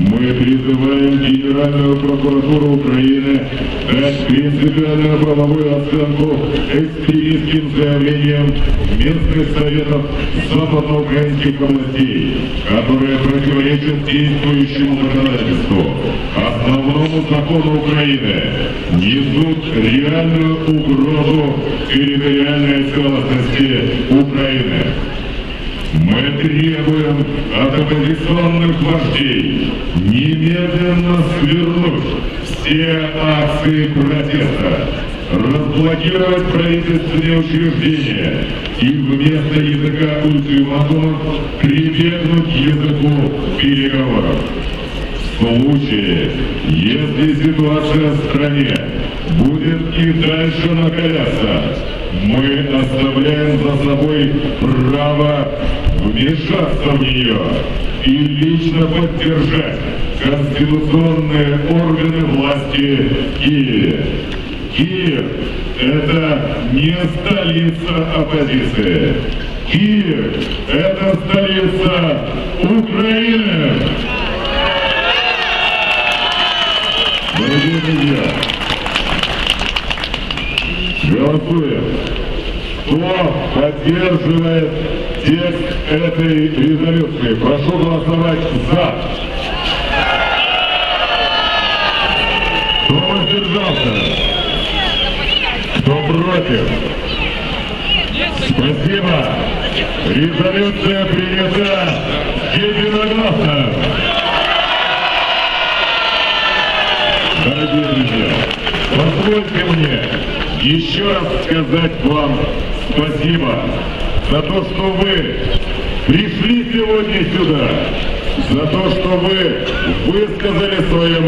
Мы призываем Генеральную прокуратуру Украины дать принципиальную правовую оценку экстремистским заявлениям местных советов западноукраинских областей, которые противоречат действующему законодательству, основному закону Украины, несут реальную угрозу территориальной целостности. Мы требуем от оппозиционных вождей немедленно свернуть все акции протеста, разблокировать правительственные учреждения и вместо языка ультиматумов прибегнуть к языку переговоров. В случае, если ситуация в стране будет и дальше накаляться, мы оставляем за собой право вмешаться в нее и лично поддержать конституционные органы власти Киеве. Киев – это не столица оппозиции. Киев – это столица Украины. Дорогие друзья, голосуем. Кто поддерживает текст этой резолюции? Прошу голосовать за. Кто воздержался? Кто против? Спасибо. Резолюция принята единогласно. Дорогие друзья, позвольте мне еще раз сказать вам спасибо за то, что вы пришли сегодня сюда, за то, что вы высказали свое